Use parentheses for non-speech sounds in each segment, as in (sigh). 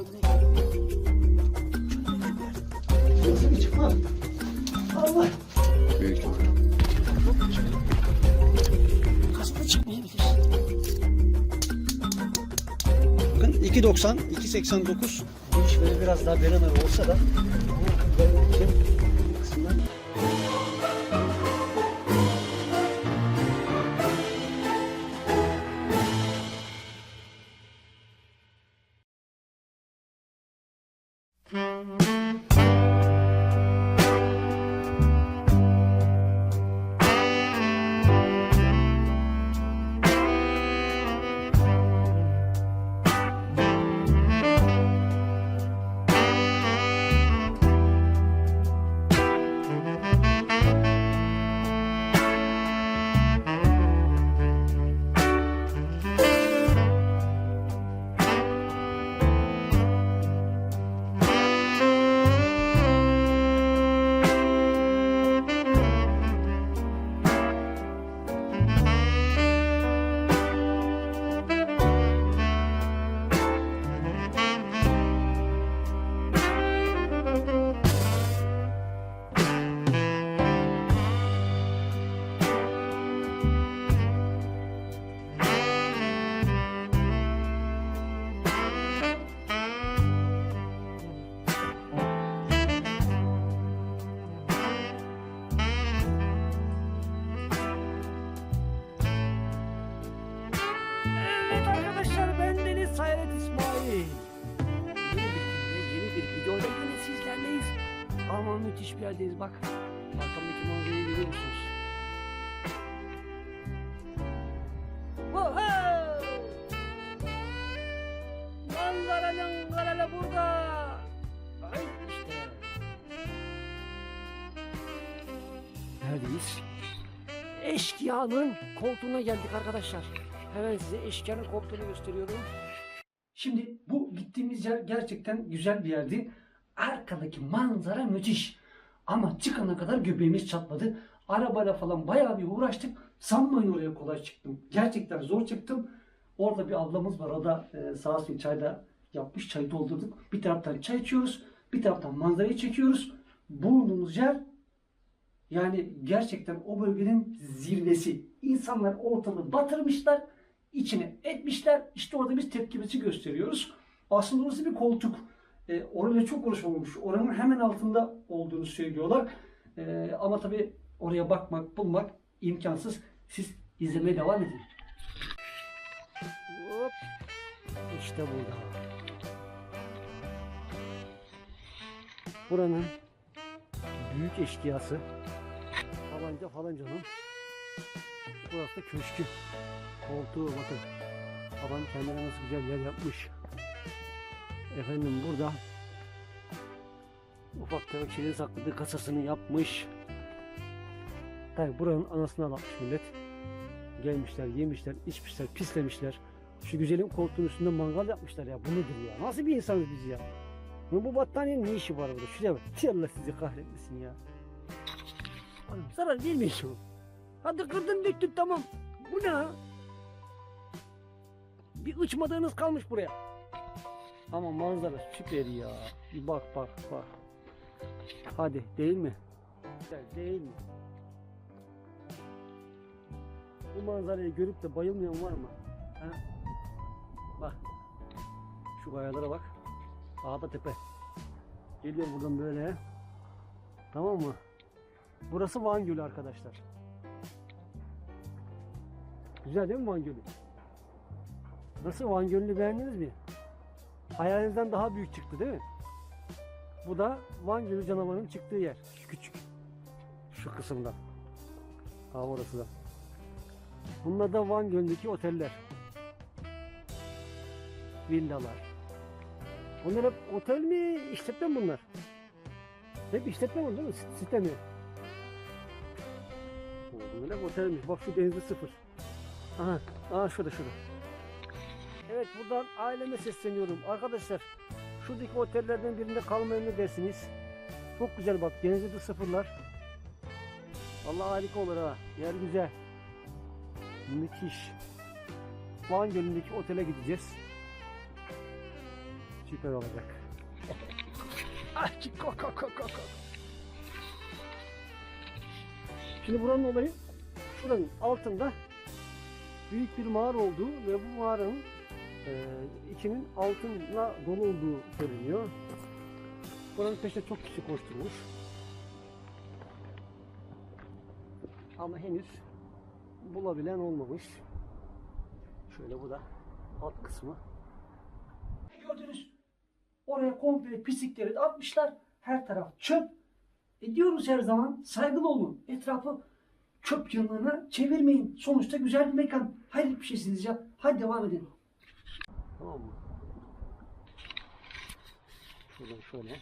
Çölüne gel. Hızlı bir çıkma. Allah. Büyük. Kasma çıkmayabilir. Bakın 2.90, 2.89. Bu iş böyle biraz daha beraber olsa da bu kısımdan videoyla yine sizlerleyiz. Ama müthiş bir yerdeyiz bak. Arkamdaki manzarayı görüyor musunuz? Wow! Manzara manzara burada. Ay işte. Neredeyiz? Eşkıyanın koltuğuna geldik arkadaşlar. Hemen size eşkıyanın koltuğunu gösteriyorum. Şimdi bu gittiğimiz yer gerçekten güzel bir yerdi. Arkadaki manzara müthiş. Ama çıkana kadar göbeğimiz çatladı. Arabayla falan bayağı bir uğraştık. Sanmayın oraya kolay çıktım. Gerçekten zor çıktım. Orada bir ablamız var. O da e, sağ olsun çayda yapmış. Çayı doldurduk. Bir taraftan çay içiyoruz. Bir taraftan manzarayı çekiyoruz. Bulunduğumuz yer yani gerçekten o bölgenin zirvesi. İnsanlar ortalığı batırmışlar, içine etmişler. İşte orada biz tepkimizi gösteriyoruz. Aslında orası bir koltuk. E, orayla çok konuşulmuş. Oranın hemen altında olduğunu söylüyorlar. E, ama tabii oraya bakmak, bulmak imkansız. Siz izlemeye devam edin. Hop. İşte burada. Buranın büyük eşkıyası falanca falancanın burası da köşkü koltuğu bakın babam kendine nasıl güzel yer yapmış efendim burada ufak tefek şeyleri sakladığı kasasını yapmış tabi buranın anasını ağlatmış millet gelmişler yemişler içmişler pislemişler şu güzelim koltuğun üstünde mangal yapmışlar ya bu nedir ya nasıl bir insanız biz ya bu bu battaniyenin ne işi var burada şuraya bak Allah sizi kahretmesin ya Oğlum zarar vermiyor şu. Hadi kırdın döktün tamam. Bu ne? Bir uçmadığınız kalmış buraya. Ama manzara süper ya. Bir bak bak bak. Hadi değil mi? Güzel değil mi? Bu manzarayı görüp de bayılmayan var mı? Ha? Bak. Şu kayalara bak. Dağda tepe. Geliyor buradan böyle. Tamam mı? Burası Van Gölü arkadaşlar. Güzel değil mi Van Gölü? Nasıl Van Gölü'nü beğendiniz mi? Hayalinizden daha büyük çıktı değil mi? Bu da Van Gölü canavarının çıktığı yer. Şu küçük. Şu kısımda. Ha orası da. Bunlar da Van Gölü'ndeki oteller. Villalar. Bunlar hep otel mi, işletme mi bunlar? Hep işletme değil mi? Site mi? Bunlar hep otelmiş. Bak şu denizde sıfır. Aha, aha şurada şurada. Evet buradan aileme sesleniyorum. Arkadaşlar şuradaki otellerden birinde kalmayı ne dersiniz? Çok güzel bak denizde de sıfırlar. Allah harika olur ha. Yer güzel. Müthiş. Van Gölü'ndeki otele gideceğiz. Süper olacak. Ah, ko, ko, ko, ko, ko. Şimdi buranın olayı şuranın altında büyük bir mağara olduğu ve bu mağaranın e, içinin altınla dolu olduğu söyleniyor. Buranın peşinde çok kişi koşturmuş. Ama henüz bulabilen olmamış. Şöyle bu da alt kısmı. Gördünüz. Oraya komple pislikleri atmışlar. Her taraf çöp. E diyoruz her zaman saygılı olun. Etrafı çöp yığınlarına çevirmeyin. Sonuçta güzel bir mekan. Hayret bir şeysiniz ya. Hadi devam edelim. Tamam mı? Şuradan şöyle.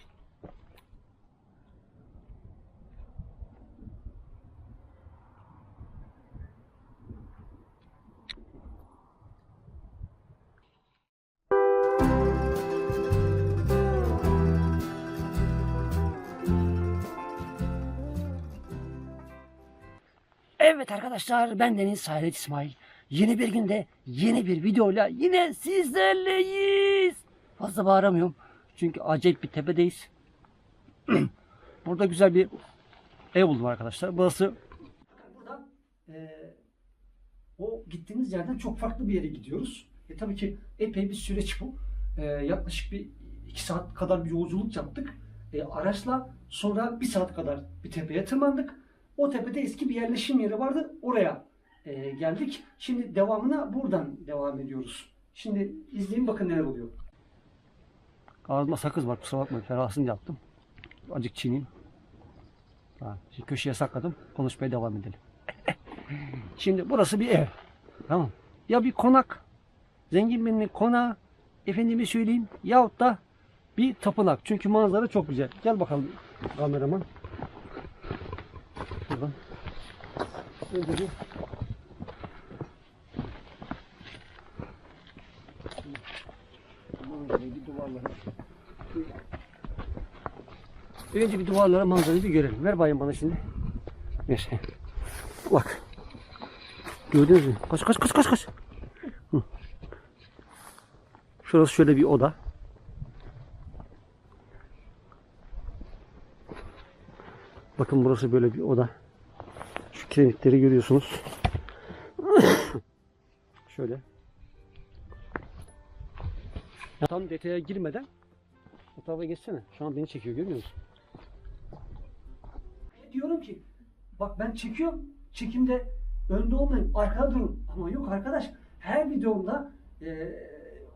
Evet arkadaşlar ben Deniz Hayret İsmail. Yeni bir günde yeni bir videoyla yine sizlerleyiz. Fazla bağıramıyorum. Çünkü acayip bir tepedeyiz. (clears throat) Burada güzel bir ev buldum arkadaşlar. Burası Burada eee, o gittiğimiz yerden çok farklı bir yere gidiyoruz. E tabii ki epey bir süreç bu. Eee, yaklaşık bir iki saat kadar bir yolculuk yaptık. E, araçla sonra bir saat kadar bir tepeye tırmandık. O tepede eski bir yerleşim yeri vardı. Oraya e, geldik. Şimdi devamına buradan devam ediyoruz. Şimdi izleyin bakın neler oluyor. Ağzıma sakız var kusura bakmayın. Ferahsın yaptım. Acık çiğneyim. Ha, şimdi köşeye sakladım. Konuşmaya devam edelim. (laughs) şimdi burası bir ev. Tamam. Ya bir konak. Zengin birinin konağı. Efendime söyleyeyim. Yahut da bir tapınak. Çünkü manzara çok güzel. Gel bakalım kameraman. Şuradan. Önce bir duvarlara Önce bir duvarlara manzarayı bir görelim. Ver bayım bana şimdi. Ver. Bak. Gördünüz mü? Kaç kaç kaç kaç kaç. Şurası şöyle bir oda. Bakın burası böyle bir oda. Şu kiremitleri görüyorsunuz. (coughs) Şöyle. Ya tam detaya girmeden o tarafa geçsene. Şu an beni çekiyor görmüyor musun? Diyorum ki bak ben çekiyorum. Çekimde önde olmayın. Arkada durun. Ama yok arkadaş. Her videomda e,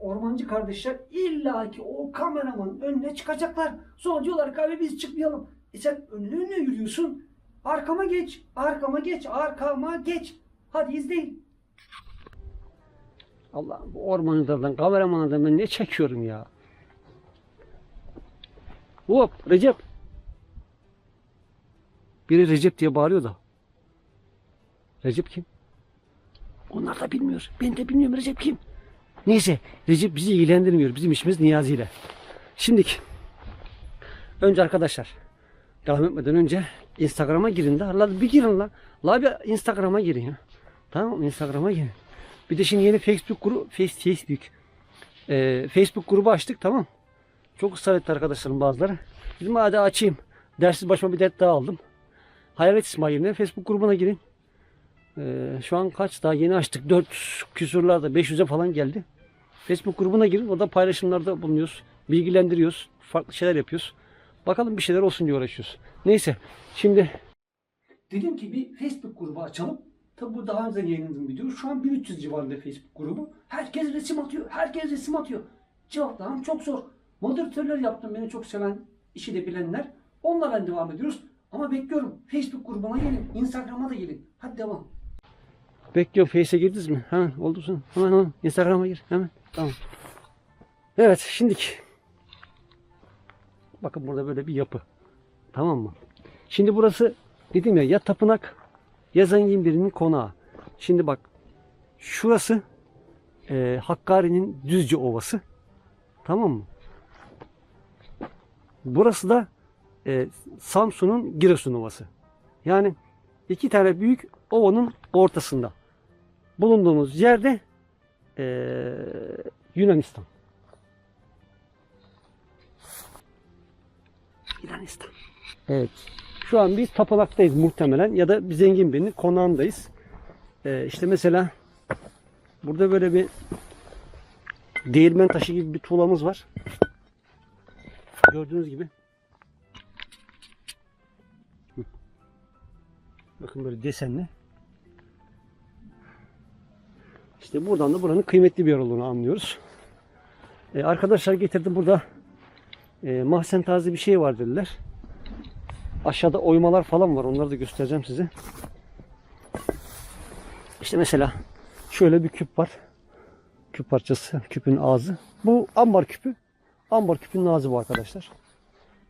ormancı kardeşler illaki o kameramanın önüne çıkacaklar. Sonra diyorlar ki abi biz çıkmayalım. E sen önüne yürüyorsun. Arkama geç. Arkama geç. Arkama geç. Hadi izleyin. Allah bu ormancılardan, kameramanlardan ben ne çekiyorum ya. Hop Recep. Biri Recep diye bağırıyor da. Recep kim? Onlar da bilmiyor. Ben de bilmiyorum Recep kim. Neyse Recep bizi ilgilendirmiyor. Bizim işimiz Niyazi ile. Şimdiki. Önce arkadaşlar. Devam etmeden önce Instagram'a girin de. La bir girin la. La bir Instagram'a girin ya. Tamam? Instagram'a girin. Bir de şimdi yeni Facebook grubu Face, Facebook Ee, Facebook grubu açtık tamam. Çok ısrar etti arkadaşlarım bazıları. Dedim hadi açayım. Dersiz başıma bir dert daha aldım. Hayalet İsmail'in Facebook grubuna girin. Ee, şu an kaç daha yeni açtık. 4 küsurlarda 500'e falan geldi. Facebook grubuna girin. Orada paylaşımlarda bulunuyoruz. Bilgilendiriyoruz. Farklı şeyler yapıyoruz. Bakalım bir şeyler olsun diye uğraşıyoruz. Neyse. Şimdi dedim ki bir Facebook grubu açalım. Tabi bu daha önce yayınladığım video. Şu an 1300 civarında Facebook grubu. Herkes resim atıyor. Herkes resim atıyor. Cevaplamam çok zor. Moderatörler yaptım beni çok seven, işi de bilenler. Onlarla devam ediyoruz. Ama bekliyorum. Facebook grubuna gelin. Instagram'a da gelin. Hadi devam. Bekliyorum. Face'e girdiniz mi? Hemen oldu. Hemen hemen. Instagram'a gir. Hemen. Tamam. Evet. Şimdiki. Bakın burada böyle bir yapı. Tamam mı? Şimdi burası dedim ya ya tapınak ya zengin birinin konağı. Şimdi bak şurası e, Hakkari'nin Düzce Ovası. Tamam mı? Burası da e, Samsun'un Giresun Ovası. Yani iki tane büyük ovanın ortasında. Bulunduğumuz yerde e, Yunanistan. Yunanistan. Evet. Şu an biz tapınaktayız muhtemelen ya da bir zengin birinin konağındayız. Ee, işte mesela burada böyle bir değirmen taşı gibi bir tuğlamız var. Gördüğünüz gibi. Bakın böyle desenli. İşte buradan da buranın kıymetli bir yer olduğunu anlıyoruz. Ee, arkadaşlar getirdim burada e, mahzen tarzı bir şey var dediler. Aşağıda oymalar falan var. Onları da göstereceğim size. İşte mesela şöyle bir küp var. Küp parçası. Küpün ağzı. Bu ambar küpü. Ambar küpünün ağzı bu arkadaşlar.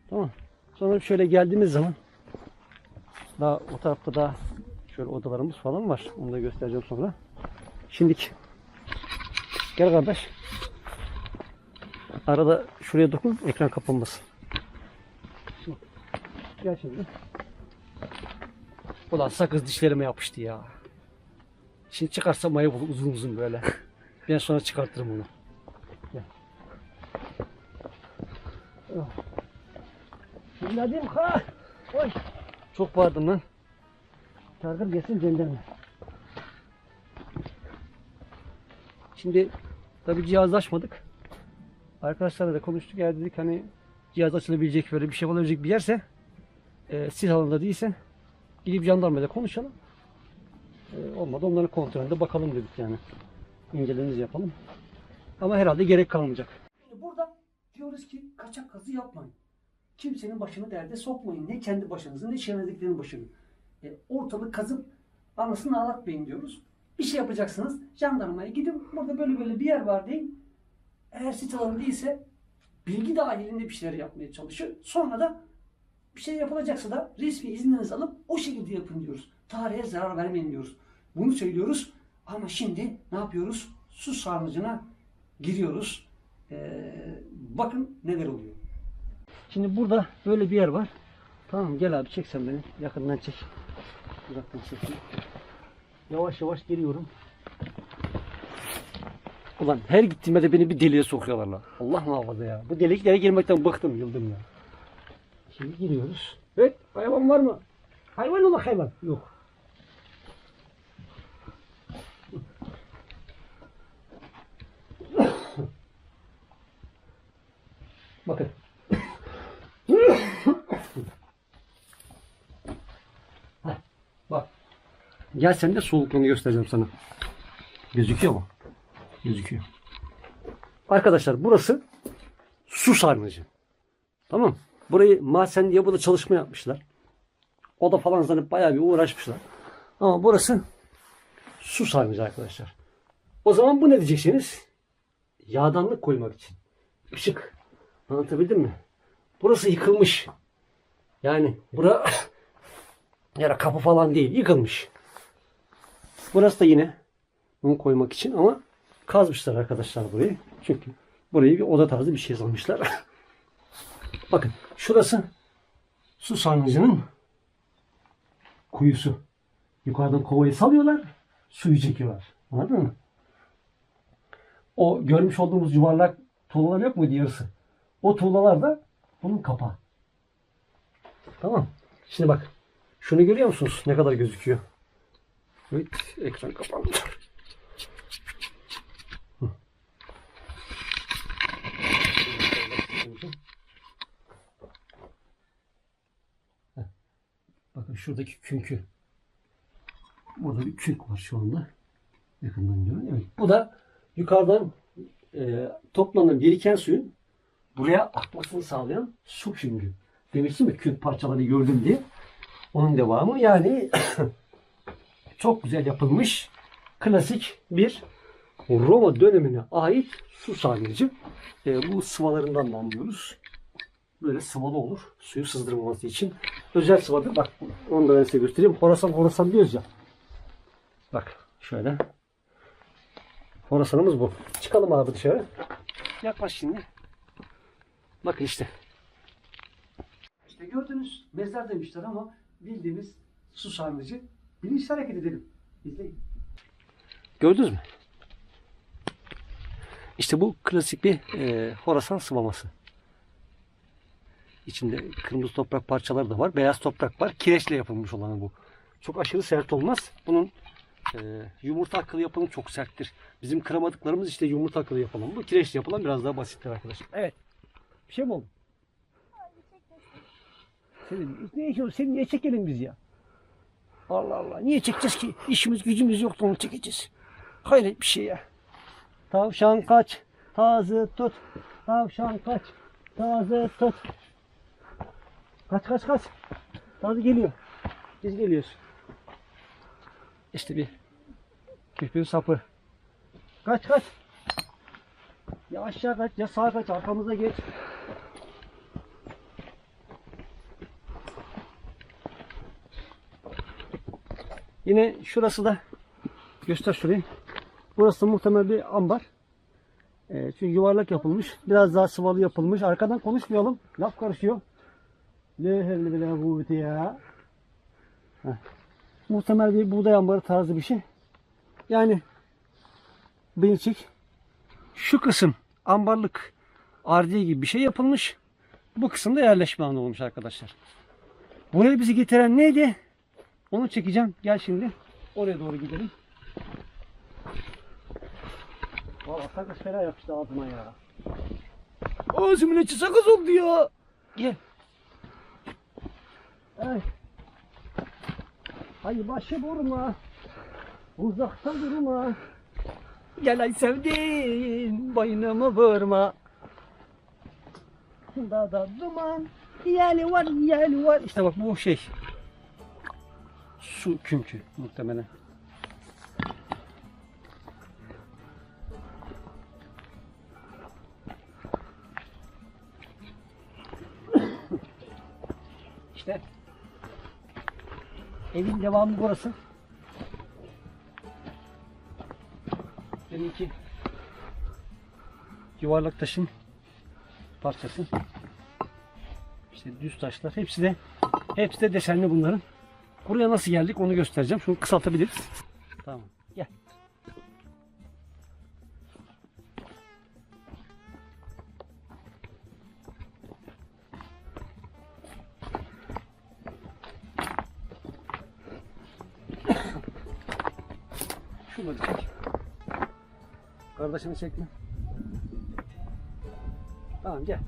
Tamam. Sonra şöyle geldiğimiz zaman daha o tarafta da şöyle odalarımız falan var. Onu da göstereceğim sonra. Şimdiki gel kardeş. Arada şuraya dokun ekran kapanmasın. Şimdi. Ulan sakız dişlerime yapıştı ya. Şimdi çıkarsam ayıp olur uzun uzun böyle. Ben sonra çıkartırım onu. Gel. Oh. Ha. Oy. Çok bağırdım lan. Targır gelsin gönderme. Şimdi tabi cihazlaşmadık. Arkadaşlarla da konuştuk. Eğer dedik hani cihaz açılabilecek böyle bir şey olabilecek bir yerse e, sil alanında değilse gidip jandarmayla konuşalım. E, olmadı onların kontrolünde bakalım dedik yani. İncelememizi yapalım. Ama herhalde gerek kalmayacak. Burada diyoruz ki kaçak kazı yapmayın. Kimsenin başını derde sokmayın. Ne kendi başınızın ne çevrenizdekilerin başını. E, ortalık kazıp anasını ağlatmayın diyoruz. Bir şey yapacaksınız. Jandarmaya gidin. Burada böyle böyle bir yer var deyin. Eğer sit alanı değilse bilgi dahilinde bir şeyler yapmaya çalışın. Sonra da bir şey yapılacaksa da resmi izninizi alıp o şekilde yapın diyoruz. Tarihe zarar vermeyin diyoruz. Bunu söylüyoruz ama şimdi ne yapıyoruz? Su sarnıcına giriyoruz. Ee, bakın neler oluyor. Şimdi burada böyle bir yer var. Tamam gel abi çek sen beni. Yakından çek. Uzaktan çekeyim. Yavaş yavaş geliyorum. Ulan her gittiğimde de beni bir deliğe sokuyorlar lan. Allah muhafaza ya. Bu deliklere girmekten bıktım, yıldım ya. Şimdi giriyoruz. Evet, hayvan var mı? Hayvan mı hayvan? Yok. (coughs) Bakın. (coughs) Bak. Gel sen de soğukluğunu göstereceğim sana. Gözüküyor mu? Gözüküyor. Arkadaşlar burası su sarnıcı. Tamam. Burayı mahzen diye burada çalışma yapmışlar. Oda falan zannedip bayağı bir uğraşmışlar. Ama burası su sarnıcı arkadaşlar. O zaman bu ne diyeceksiniz? Yağdanlık koymak için. Işık. Anlatabildim mi? Burası yıkılmış. Yani bura (coughs) ya kapı falan değil. Yıkılmış. Burası da yine bunu koymak için ama kazmışlar arkadaşlar burayı. Çünkü burayı bir oda tarzı bir şey sanmışlar. (laughs) Bakın şurası su sarnıcının kuyusu. Yukarıdan kovayı salıyorlar. Suyu çekiyorlar. Anladın mı? O görmüş olduğumuz yuvarlak tuğlalar yok mu yarısı? O tuğlalar da bunun kapağı. Tamam. Şimdi bak. Şunu görüyor musunuz? Ne kadar gözüküyor? Evet. Ekran kapandı. Hı. Heh. Bakın şuradaki künkü. Burada bir künk var şu anda. Yakından görün. Evet. Bu da yukarıdan e, toplanan biriken suyun buraya akmasını sağlayan su küngü. Demiştim ya künk parçaları gördüm diye. Onun devamı yani (coughs) çok güzel yapılmış klasik bir Roma dönemine ait su sarnıcı. E, bu sıvalarından da anlıyoruz. Böyle sıvalı olur. Suyu sızdırmaması için. Özel sıvadır. Bak onu da ben size göstereyim. Horasan horasan diyoruz ya. Bak şöyle. Horasanımız bu. Çıkalım abi dışarı. Yaklaş şimdi. Bakın işte. İşte gördünüz mezar demişler ama bildiğimiz su sarnıcı. Bilinçli hareket edelim. İzleyin. Gördünüz mü? İşte bu klasik bir e, Horasan sıvaması. İçinde kırmızı toprak parçaları da var. Beyaz toprak var. Kireçle yapılmış olanı bu. Çok aşırı sert olmaz. Bunun e, yumurta akıllı yapımı çok serttir. Bizim kıramadıklarımız işte yumurta akıllı yapılan. Bu kireçle yapılan biraz daha basittir arkadaşlar. Evet. Bir şey mi oldu? Senin, ne işin Seni niye çekelim biz ya? Allah Allah. Niye çekeceğiz ki? İşimiz gücümüz yoktu onu çekeceğiz. Hayret bir şey ya. Tavşan kaç. Tazı tut. Tavşan kaç. Tazı tut. Kaç kaç kaç. Tazı geliyor. Biz geliyoruz. İşte bir kirpin sapı. Kaç kaç. Ya aşağı kaç ya sağa kaç arkamıza geç. Yine şurası da göster şurayı. Burası muhtemel bir ambar. Ee, çünkü yuvarlak yapılmış. Biraz daha sıvalı yapılmış. Arkadan konuşmayalım. Laf karışıyor. Ne helli bile bu ya. Heh. Muhtemel bir buğday ambarı tarzı bir şey. Yani Bilçik şu kısım ambarlık ardiye gibi bir şey yapılmış. Bu kısımda yerleşme alanı olmuş arkadaşlar. Buraya bizi getiren neydi? Onu çekeceğim. Gel şimdi. Oraya doğru gidelim. Valla sakız fena yapıştı ağzıma ya. Ağzımın içi sakız oldu ya. Gel. Ay. Ay başı vurma. Uzakta durma. Gel ay sevdiğim boynumu vurma. Dağda duman. Yeli var yeli var. İşte bak bu şey. Su kümkü muhtemelen. İşte evin devamı burası. Deminki yuvarlak taşın parçası. İşte düz taşlar. Hepsi de hepsi de desenli bunların. Buraya nasıl geldik onu göstereceğim. Şunu kısaltabiliriz. Tamam. Kardeşini çekme. Tamam gel.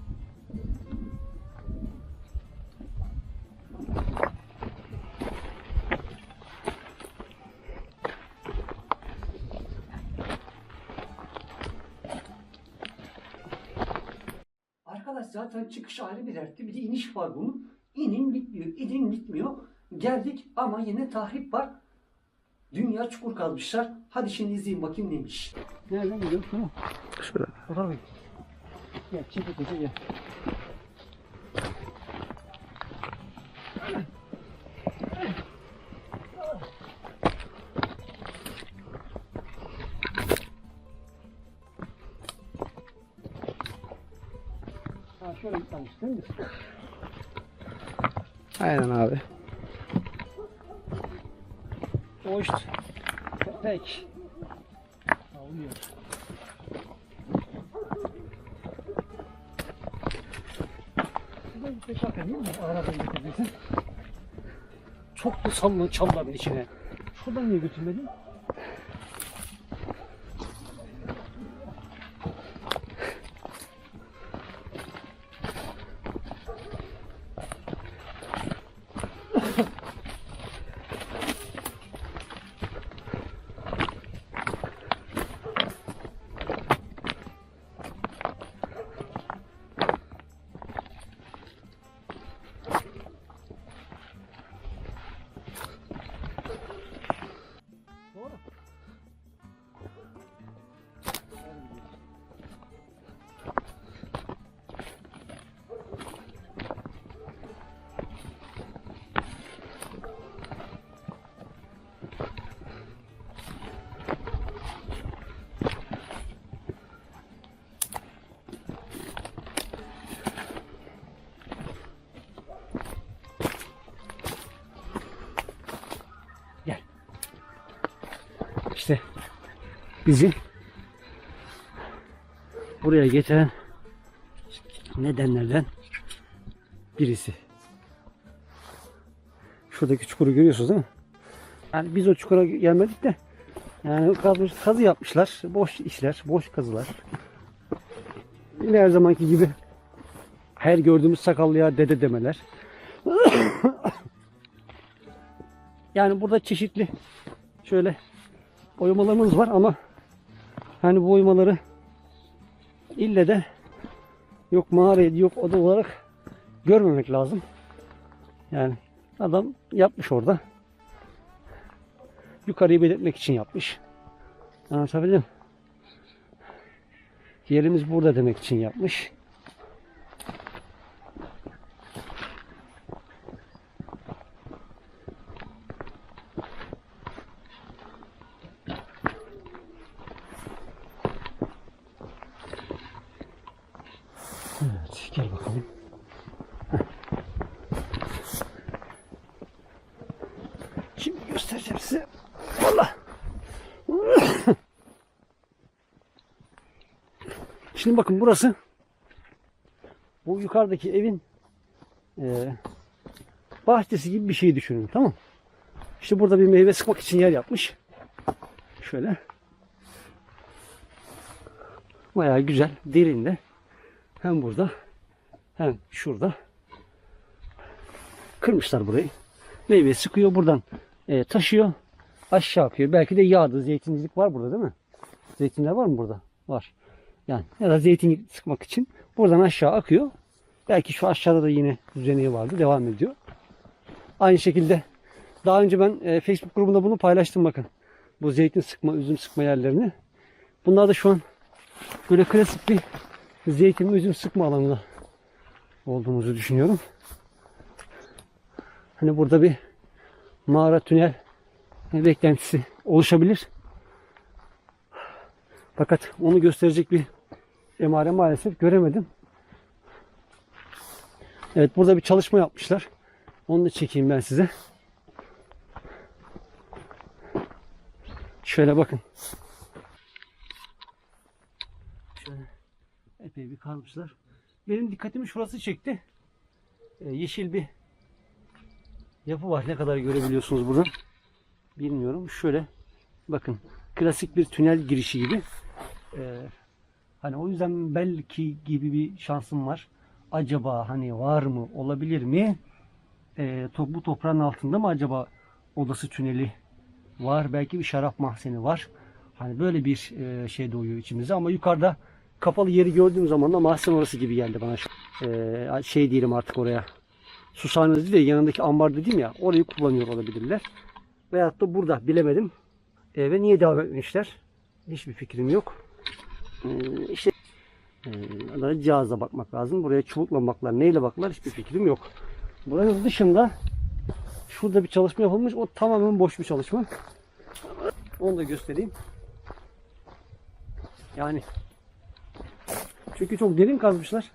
Arkadaş zaten çıkış ayrı bir dertti. Bir de iniş var bunun. İnin bitmiyor, inin bitmiyor. Geldik ama yine tahrip var. Dünya çukur kazmışlar. Hadi şimdi izleyin bakayım neymiş. Nereden gidiyorsun? Tamam. Şurada. Bakalım. Gel çek ötesi gel. Ha şöyle gitmiş değil mi? Aynen abi. O işte. Köpek. Ağlıyor. Şuradan gitmek zaten değil mi? Aradan getirdiysen. Çok da sallan çalların içine. Şuradan niye götürmedin? Bizi buraya getiren nedenlerden birisi. Şuradaki çukuru görüyorsunuz değil mi? Yani biz o çukura gelmedik de yani kazı, kazı yapmışlar. Boş işler, boş kazılar. Yine her zamanki gibi her gördüğümüz sakallıya dede demeler. (coughs) yani burada çeşitli şöyle oymalarımız var ama hani bu oymaları ille de yok mağaraydı yok oda olarak görmemek lazım. Yani adam yapmış orada. Yukarıyı belirtmek için yapmış. Anlatabildim. mi? Yerimiz burada demek için yapmış. Evet, gel bakalım. Heh. Şimdi göstereceğim size. Valla. Şimdi bakın burası bu yukarıdaki evin eee, bahçesi gibi bir şey düşünün tamam? İşte burada bir meyve sıkmak için yer yapmış. Şöyle. Bayağı güzel, derinde. Hem burada hem şurada. Kırmışlar burayı. Meyve sıkıyor buradan e, taşıyor. Aşağı akıyor. Belki de yağdı. Zeytincilik var burada değil mi? Zeytinler var mı burada? Var. Yani ya da zeytin sıkmak için buradan aşağı akıyor. Belki şu aşağıda da yine düzeneği vardı. Devam ediyor. Aynı şekilde daha önce ben e, Facebook grubunda bunu paylaştım bakın. Bu zeytin sıkma, üzüm sıkma yerlerini. Bunlar da şu an böyle klasik bir zeytin üzüm sıkma alanında olduğumuzu düşünüyorum. Hani burada bir mağara tünel beklentisi oluşabilir. Fakat onu gösterecek bir emare maalesef göremedim. Evet burada bir çalışma yapmışlar. Onu da çekeyim ben size. Şöyle bakın. Şöyle epey bir kazmışlar. Benim dikkatimi şurası çekti. Ee, yeşil bir yapı var. Ne kadar görebiliyorsunuz buradan bilmiyorum. Şöyle bakın klasik bir tünel girişi gibi. Ee, hani o yüzden belki gibi bir şansım var. Acaba hani var mı olabilir mi? Ee, to- bu toprağın altında mı acaba odası tüneli var? Belki bir şarap mahzeni var. Hani böyle bir e, şey doğuyor içimize ama yukarıda kapalı yeri gördüğüm zaman da mahzen orası gibi geldi bana. Ee, şey diyelim artık oraya. Sushanesi değil de yanındaki ambar dedim ya orayı kullanıyor olabilirler. Veyahut da burada bilemedim. E, ve niye devam etmişler? Hiçbir fikrim yok. E, işte e, cihaza bakmak lazım. Buraya çubukla baklar, neyle baklar hiçbir fikrim yok. Buranın dışında şurada bir çalışma yapılmış. O tamamen boş bir çalışma. Onu da göstereyim. Yani çünkü çok derin kazmışlar.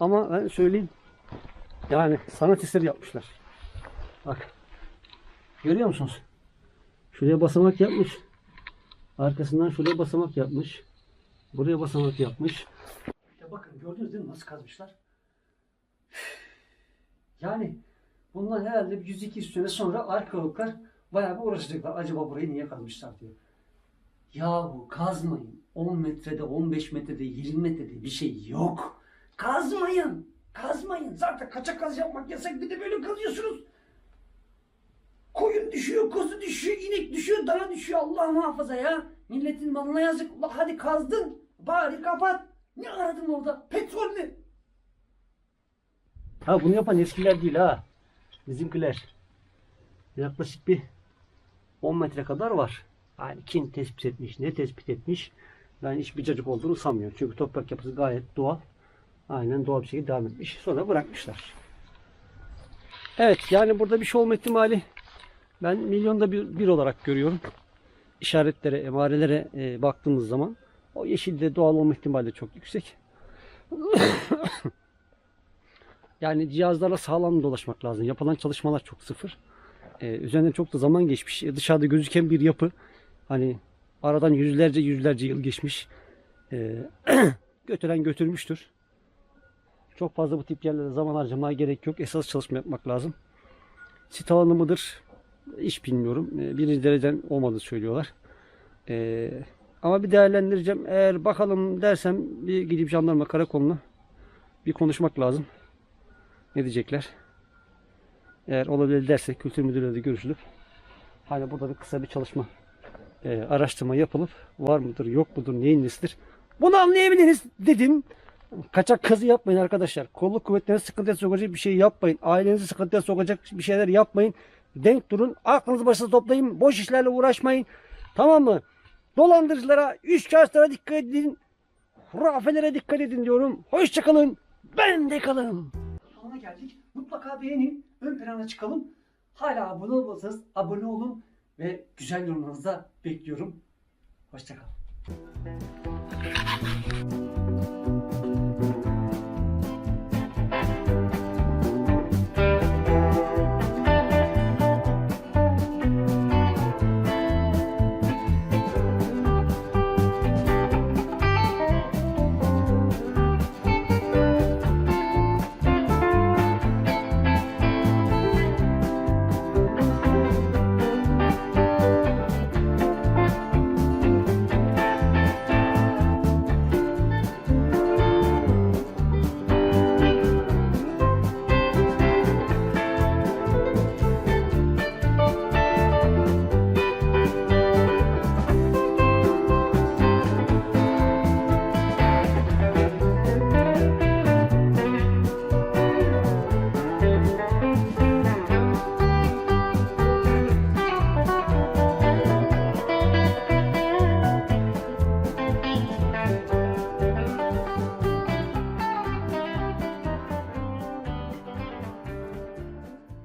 Ama ben söyleyeyim. Yani sanat eseri yapmışlar. Bak. Görüyor musunuz? Şuraya basamak yapmış. Arkasından şuraya basamak yapmış. Buraya basamak yapmış. Ya bakın gördünüz değil mi nasıl kazmışlar? Yani bundan herhalde bir 100-200 sene sonra arkeologlar bayağı bir uğraşacaklar. Acaba burayı niye kazmışlar diye. Yahu kazmayın. 10 metrede, 15 metrede, 20 metrede bir şey yok. Kazmayın. Kazmayın. Zaten kaçak kaz yapmak yasak. Bir de böyle kazıyorsunuz. Koyun düşüyor, kuzu düşüyor, inek düşüyor, dana düşüyor. Allah muhafaza ya. Milletin malına yazık. Ulan hadi kazdın. Bari kapat. Ne aradın orada? Petrol mü? Ha bunu yapan eskiler değil ha. Bizimkiler. Yaklaşık bir 10 metre kadar var. Yani kim tespit etmiş, ne tespit etmiş ben hiçbir cacık olduğunu sanmıyorum. Çünkü toprak yapısı gayet doğal. Aynen doğal bir şekilde devam etmiş. Sonra bırakmışlar. Evet yani burada bir şey olma ihtimali ben milyonda bir, bir olarak görüyorum. İşaretlere, emarelere e, baktığımız zaman o yeşilde doğal olma ihtimali de çok yüksek. (coughs) yani cihazlarla sağlam dolaşmak lazım. Yapılan çalışmalar çok sıfır. E, üzerinden çok da zaman geçmiş. E, dışarıda gözüken bir yapı. Hani aradan yüzlerce yüzlerce yıl geçmiş. E, (coughs) götüren götürmüştür. Çok fazla bu tip yerlere zaman harcamaya gerek yok. Esas çalışma yapmak lazım. Sit alanı mıdır? Hiç bilmiyorum. Ee, Birinci dereceden olmadığını söylüyorlar. Ee, ama bir değerlendireceğim. Eğer bakalım dersem bir gidip jandarma karakoluna bir konuşmak lazım. Ne diyecekler? Eğer olabilir derse kültür müdürüyle de görüşülüp hani burada bir kısa bir çalışma e, araştırma yapılıp var mıdır yok mudur neyin nesidir bunu anlayabiliriz dedim. Kaçak kazı yapmayın arkadaşlar. Kolluk kuvvetlerine sıkıntıya sokacak bir şey yapmayın. Ailenizi sıkıntıya sokacak bir şeyler yapmayın. Denk durun. Aklınızı başınıza toplayın. Boş işlerle uğraşmayın. Tamam mı? Dolandırıcılara, üç kağıtlara dikkat edin. Hurafelere dikkat edin diyorum. Hoşçakalın. Ben de kalın. Sonuna geldik. Mutlaka beğenin. Ön plana çıkalım. Hala abone olmasanız abone olun. Ve güzel yorumlarınızı bekliyorum. Hoşçakalın.